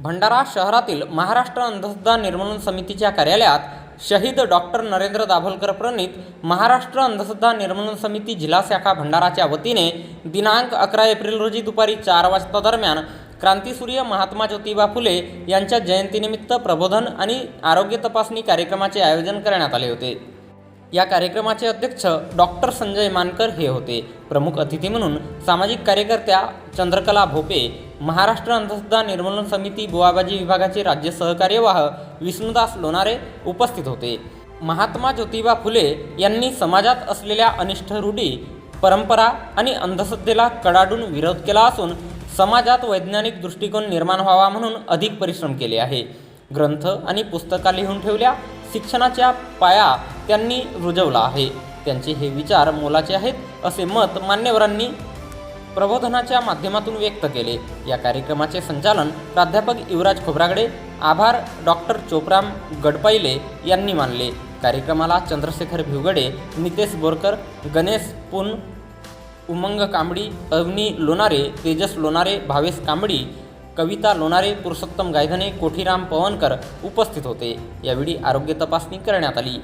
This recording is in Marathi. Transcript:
भंडारा शहरातील महाराष्ट्र अंधश्रद्धा निर्मूलन समितीच्या कार्यालयात शहीद डॉक्टर नरेंद्र दाभोलकर प्रणित महाराष्ट्र अंधश्रद्धा निर्मूलन समिती जिल्हा शाखा भंडाराच्या वतीने दिनांक अकरा एप्रिल रोजी दुपारी चार वाजता दरम्यान क्रांतीसूर्य महात्मा ज्योतिबा फुले यांच्या जयंतीनिमित्त प्रबोधन आणि आरोग्य तपासणी कार्यक्रमाचे आयोजन करण्यात आले होते. या कार्यक्रमाचे अध्यक्ष डॉक्टर संजय मानकर हे होते. प्रमुख अतिथी म्हणून सामाजिक कार्यकर्त्या चंद्रकला भोपे महाराष्ट्र अंधश्रद्धा निर्मूलन समिती बुवाबाजी विभागाचे राज्य सहकार्यवाह विष्णुदास लोणारे उपस्थित होते. महात्मा ज्योतिबा फुले यांनी समाजात असलेल्या अनिष्ट रूढी परंपरा आणि अंधश्रद्धेला कडाडून विरोध केला असून समाजात वैज्ञानिक दृष्टिकोन निर्माण व्हावा म्हणून अधिक परिश्रम केले आहे. ग्रंथ आणि पुस्तका लिहून ठेवल्या शिक्षणाच्या पाया त्यांनी रुजवला आहे. त्यांचे हे विचार मोलाचे आहेत असे मत मान्यवरांनी प्रबोधनाच्या माध्यमातून व्यक्त केले. या कार्यक्रमाचे संचालन प्राध्यापक युवराज खोब्रागडे आभार डॉक्टर चोपराम गडपाईले यांनी मानले. कार्यक्रमाला चंद्रशेखर भिवगडे नितेश बोरकर गणेश पुन उमंग कांबडी अवनी लोणारे तेजस लोणारे भावेश कांबडी कविता लोणारे पुरुषोत्तम गायधने कोठीराम पवनकर उपस्थित होते. यावेळी आरोग्य तपासणी करण्यात आली.